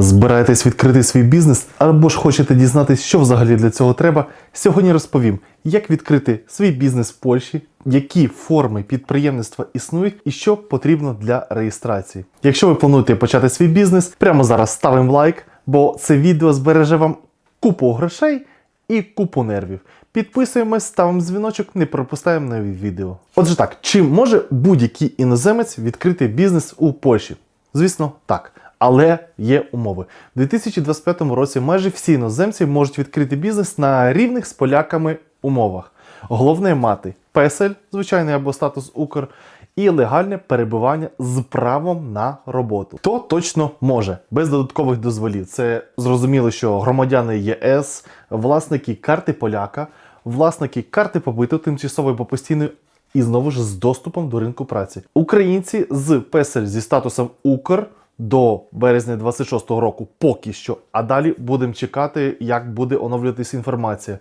Збираєтесь відкрити свій бізнес або ж хочете дізнатися, що взагалі для цього треба. Сьогодні розповім, як відкрити свій бізнес в Польщі, які форми підприємництва існують і що потрібно для реєстрації. Якщо ви плануєте почати свій бізнес, прямо зараз ставимо лайк, бо це відео збереже вам купу грошей і купу нервів. Підписуємось, ставимо дзвіночок, не пропускаємо нові відео. Отже, так, чи може будь-який іноземець відкрити бізнес у Польщі? Звісно, так. Але є умови. У 2025 році майже всі іноземці можуть відкрити бізнес на рівних з поляками умовах. Головне мати песель, звичайний або статус Укр, і легальне перебування з правом на роботу. То точно може, без додаткових дозволів. Це зрозуміло, що громадяни ЄС, власники карти поляка, власники карти побиту тимчасової або постійної. І знову ж з доступом до ринку праці. Українці з песель зі статусом Укр до березня 26-го року поки що. А далі будемо чекати, як буде оновлюватися інформація.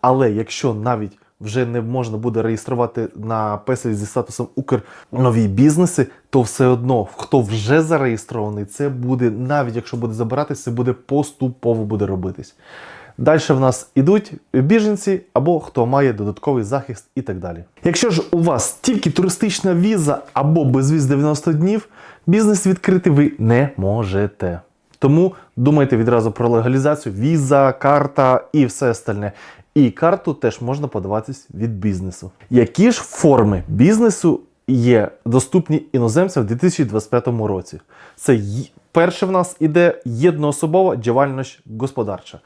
Але якщо навіть вже не можна буде реєструвати на песель зі статусом Укр нові бізнеси, то все одно, хто вже зареєстрований, це буде, навіть якщо буде забиратися, це буде поступово буде робитись. Далі в нас ідуть біженці або хто має додатковий захист і так далі. Якщо ж у вас тільки туристична віза або безвіз 90 днів, бізнес відкрити ви не можете. Тому думайте відразу про легалізацію, віза, карта і все остальне. І карту теж можна подаватись від бізнесу. Які ж форми бізнесу є доступні іноземцям в 2025 році? Це перше в нас іде єдноособова діяльність господарча.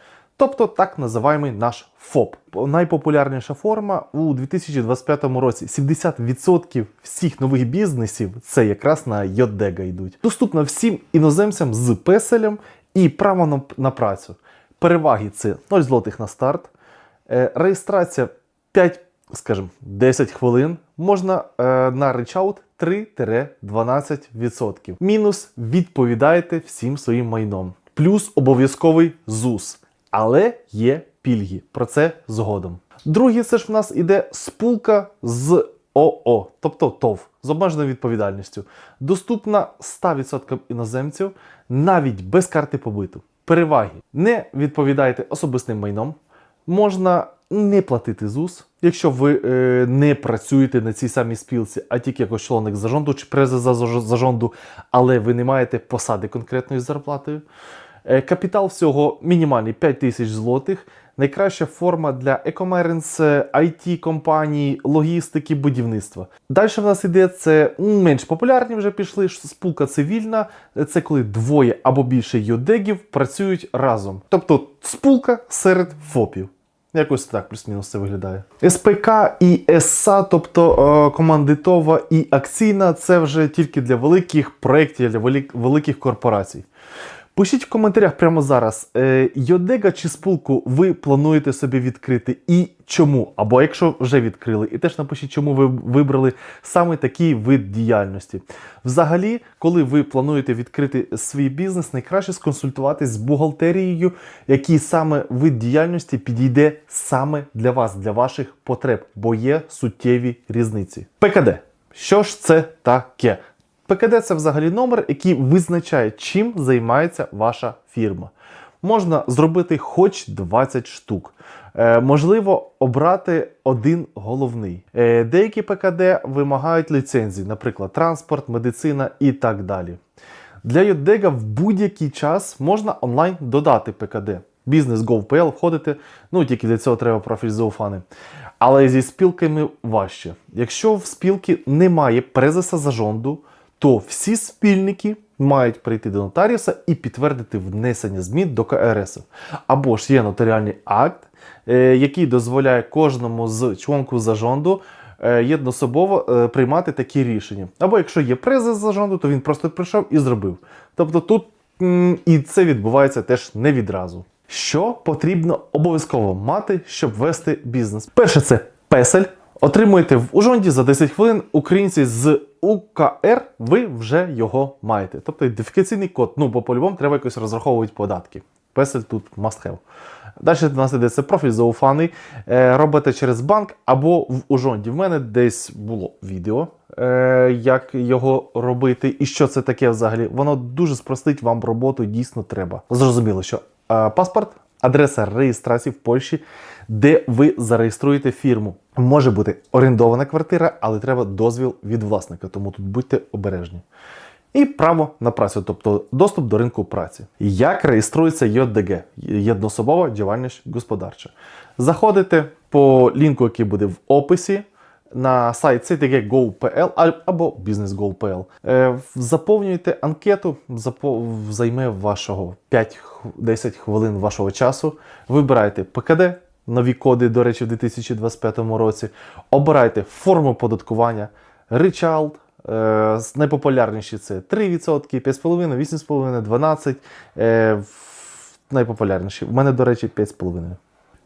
Тобто так називаємо наш ФОП. Найпопулярніша форма у 2025 році. 70% всіх нових бізнесів це якраз на Йодега йдуть. Доступна всім іноземцям з песелем і право на, на працю. Переваги це 0 злотих на старт, е, реєстрація 5, скажімо, 10 хвилин. Можна е, на речаут 3-12%. Мінус відповідаєте всім своїм майном. Плюс обов'язковий ЗУС. Але є пільги. Про це згодом. Другий це ж в нас іде спулка з ОО, тобто ТОВ з обмеженою відповідальністю. Доступна 100% іноземців навіть без карти побиту. Переваги не відповідаєте особистим майном. Можна не платити ЗУС, якщо ви е, не працюєте на цій самій спілці, а тільки як членник зажонду чи преза за- зажонду, але ви не маєте посади конкретної зарплатою. Е, Капітал всього мінімальний 5 тисяч злотих. Найкраща форма для екомеренс, it компаній, логістики, будівництва. Далі в нас іде це менш популярні вже пішли. Спілка цивільна. Це коли двоє або більше йодегів працюють разом. Тобто спілка серед ФОПів. Якось так плюс-мінус це виглядає. СПК і СА, тобто е, командитова і акційна, це вже тільки для великих проєктів, для велик- великих корпорацій. Пишіть в коментарях прямо зараз, е, Йодега чи спілку ви плануєте собі відкрити і чому? Або якщо вже відкрили, і теж напишіть, чому ви вибрали саме такий вид діяльності. Взагалі, коли ви плануєте відкрити свій бізнес, найкраще сконсультуватись з бухгалтерією, який саме вид діяльності підійде саме для вас, для ваших потреб, бо є суттєві різниці. ПКД. Що ж це таке? ПКД це взагалі номер, який визначає, чим займається ваша фірма. Можна зробити хоч 20 штук. Е, можливо, обрати один головний. Е, деякі ПКД вимагають ліцензії, наприклад, транспорт, медицина і так далі. Для Йодега в будь-який час можна онлайн додати ПКД. Бізнес GoPL входити, ну тільки для цього треба профіль зауфани. Але зі спілками важче. Якщо в спілки немає презеса зажонду, то всі спільники мають прийти до нотаріуса і підтвердити внесення змін до КРС. Або ж є нотаріальний акт, е, який дозволяє кожному з членків зажонду е, єднособово е, приймати такі рішення. Або якщо є презес зажонду, то він просто прийшов і зробив. Тобто тут і це відбувається теж не відразу. Що потрібно обов'язково мати, щоб вести бізнес? Перше, це песель. Отримуєте в Ужонді за 10 хвилин українці з УКР, ви вже його маєте. Тобто ідентифікаційний код. Ну, бо по-любому треба якось розраховувати податки. Песель тут must have. Далі в нас йде це профіль зауфаний. Е, робите через банк або в Ужонді. В мене десь було відео, е, як його робити і що це таке взагалі. Воно дуже спростить вам роботу, дійсно треба. Зрозуміло, що е, паспорт, адреса реєстрації в Польщі, де ви зареєструєте фірму. Може бути орендована квартира, але треба дозвіл від власника, тому тут будьте обережні. І право на працю, тобто доступ до ринку праці. Як реєструється ЙОДГ єднособова діяльність господарча? Заходите по лінку, який буде в описі. На сайт ctg.go.pl або business.go.pl. Е, Заповнюєте анкету, займе вашого 5-10 хвилин вашого часу. Вибираєте ПКД, нові коди, до речі, в 2025 році. Обирайте форму податкування, ричалд, Е, найпопулярніші це 3%, 5,5%, 8,5%, 12%. Е, найпопулярніші. У мене, до речі, 5,5%.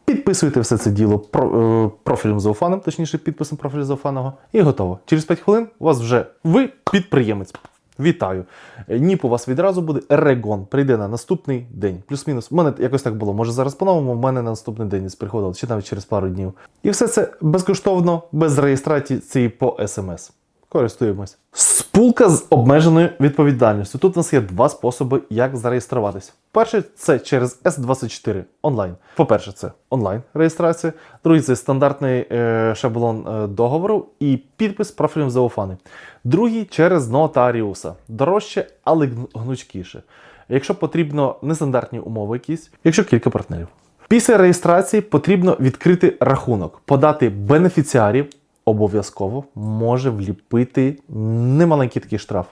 Підписуєте все це діло е, профілем зауфаном, точніше підписом профілю зауфаного, і готово. Через 5 хвилин у вас вже ви підприємець. Вітаю. НІП у вас відразу буде Регон. Прийде на наступний день. Плюс-мінус. У мене якось так було. Може зараз по-новому, в мене на наступний день приходило, чи навіть через пару днів. І все це безкоштовно, без реєстрації по смс. Користуємось. Спулка з обмеженою відповідальністю. Тут у нас є два способи, як зареєструватись. Перший це через S24 онлайн. По-перше, це онлайн реєстрація. Другий це стандартний е, шаблон е, договору і підпис профілем зауфани. Другий через нотаріуса. Дорожче, але гнучкіше. Якщо потрібно нестандартні умови якісь, якщо кілька партнерів. Після реєстрації потрібно відкрити рахунок, подати бенефіціарів, обов'язково може вліпити немаленький такий штраф.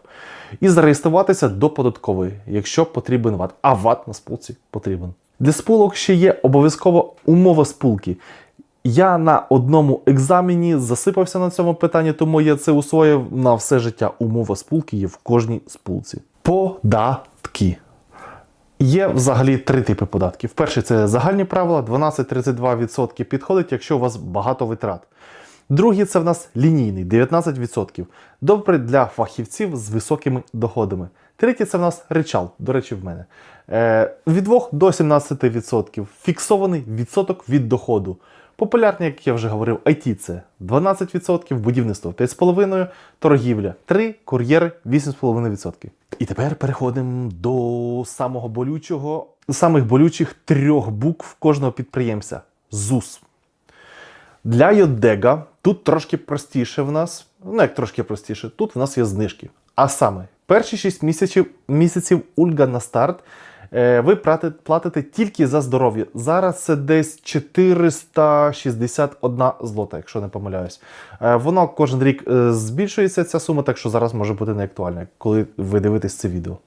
І зареєструватися до податкової, якщо потрібен ВАТ. А ВАТ на спулці потрібен. Для спулок ще є обов'язково умова спулки. Я на одному екзамені засипався на цьому питанні, тому я це усвоїв на все життя. Умова спулки є в кожній спулці. Податки. Є взагалі три типи податків. Перший це загальні правила, 12-32% підходить, якщо у вас багато витрат. Другий це в нас лінійний 19%. Добре для фахівців з високими доходами. Третій це в нас речал, до речі, в мене. Е, від 2 до 17%. Фіксований відсоток від доходу. Популярні, як я вже говорив, IT це 12%, будівництво 5,5%, торгівля 3%, кур'єри 8,5%. І тепер переходимо до самого болючого, самих болючих трьох букв кожного підприємця ЗУС. Для Йодега тут трошки простіше в нас, ну як трошки простіше, тут в нас є знижки. А саме, перші 6 місяців, місяців ульга на старт е, ви платите тільки за здоров'я. Зараз це десь 461 злота, якщо не помиляюсь. Е, Воно кожен рік е, збільшується ця сума, так що зараз може бути неактуальна, коли ви дивитесь це відео.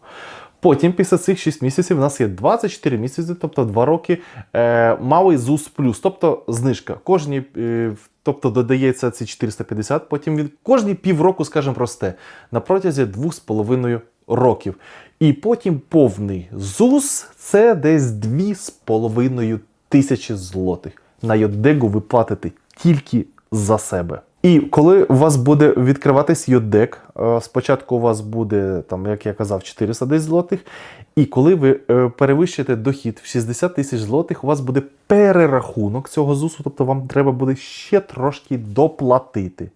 Потім, після цих 6 місяців, у нас є 24 місяці, тобто 2 роки, е, малий ЗУС плюс, тобто знижка. Кожні, е, тобто додається ці 450, потім від кожні півроку, скажімо, росте на протязі 2,5 років. І потім повний ЗУС це десь 2,5 тисячі злотих. На Йодегу ви платите тільки за себе. І коли у вас буде відкриватись Йодек, е, спочатку у вас буде, там, як я казав, 400 десь злотих. І коли ви е, перевищите дохід в 60 тисяч злотих, у вас буде перерахунок цього ЗУСу, тобто вам треба буде ще трошки доплатити.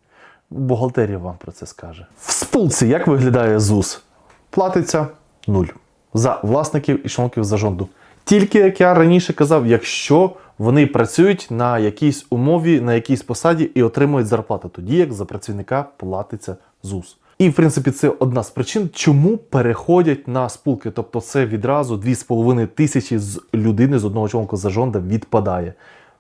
Бухгалтерія вам про це скаже. В спулці як виглядає ЗУС? Платиться нуль за власників і членків зажонду. Тільки, як я раніше казав, якщо вони працюють на якійсь умові, на якійсь посаді і отримують зарплату, тоді як за працівника платиться ЗУС. І в принципі це одна з причин, чому переходять на спулки. Тобто це відразу 2,5 тисячі з людини з одного членка зажонда відпадає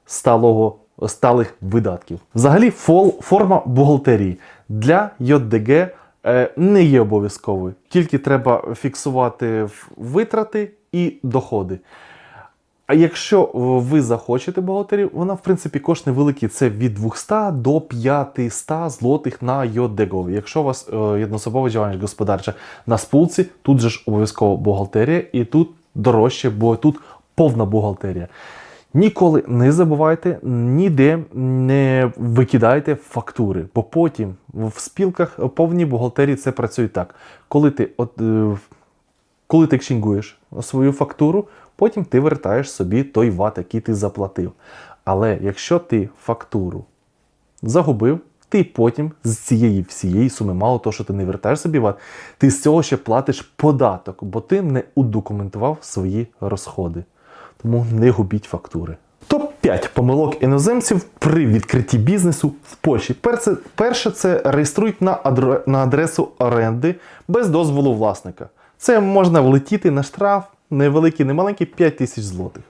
сталого сталих видатків. Взагалі, фол, форма бухгалтерії для ЙОДГ е, не є обов'язковою. Тільки треба фіксувати витрати і доходи. А якщо ви захочете бухгалтерію, вона в принципі кошт невеликий. Це від 200 до 500 злотих на ЙОДЕГові. Якщо у вас е, діяльність господарча на спулці, тут же ж обов'язково бухгалтерія, і тут дорожче, бо тут повна бухгалтерія. Ніколи не забувайте, ніде не викидайте фактури, бо потім в спілках повній бухгалтерії це працює так. Коли ти от, е, коли ти екшінгуєш свою фактуру, Потім ти вертаєш собі той ват, який ти заплатив. Але якщо ти фактуру загубив, ти потім з цієї всієї суми, мало того, що ти не вертаєш собі ват, ти з цього ще платиш податок, бо ти не удокументував свої розходи. Тому не губіть фактури. Топ-5 помилок іноземців при відкритті бізнесу в Польщі. Перше, перше це реєструють на, адре- на адресу оренди без дозволу власника. Це можна влетіти на штраф невеликий, не маленький 5 тисяч злотих.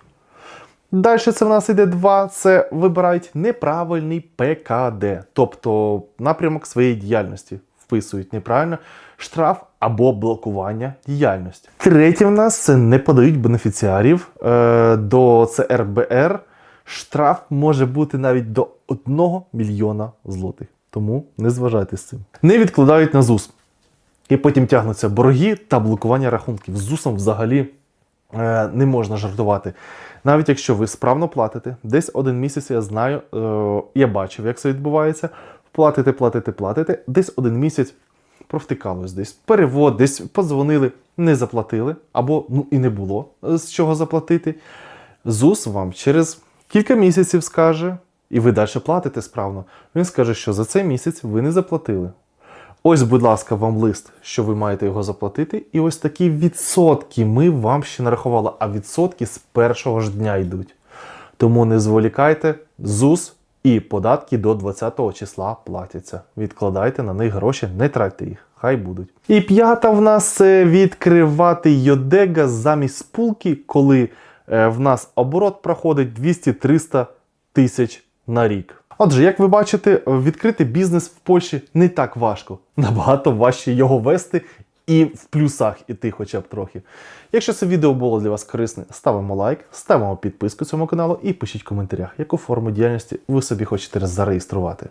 Далі це в нас іде два. Це вибирають неправильний ПКД, тобто напрямок своєї діяльності. Вписують неправильно штраф або блокування діяльності. Третє в нас це не подають бенефіціарів е, до ЦРБР. Штраф може бути навіть до 1 мільйона злотих. Тому не зважайте з цим. Не відкладають на ЗУС. І потім тягнуться борги та блокування рахунків. З ЗУСом взагалі е, не можна жартувати. Навіть якщо ви справно платите, десь один місяць я знаю, е, я бачив, як це відбувається. Платите, платите, платите, десь один місяць провтикалось десь. Перевод, десь подзвонили, не заплатили, або ну і не було е, з чого заплатити. ЗУС вам через кілька місяців скаже, і ви далі платите справно. Він скаже, що за цей місяць ви не заплатили. Ось, будь ласка, вам лист, що ви маєте його заплатити. І ось такі відсотки ми вам ще нарахували, а відсотки з першого ж дня йдуть. Тому не зволікайте, ЗУС і податки до 20 числа платяться. Відкладайте на них гроші, не тратьте їх, хай будуть. І п'ята в нас відкривати йодега замість спулки, коли е, в нас оборот проходить 200-300 тисяч на рік. Отже, як ви бачите, відкрити бізнес в Польщі не так важко. Набагато важче його вести і в плюсах іти хоча б трохи. Якщо це відео було для вас корисне, ставимо лайк, ставимо підписку цьому каналу і пишіть в коментарях, яку форму діяльності ви собі хочете зареєструвати.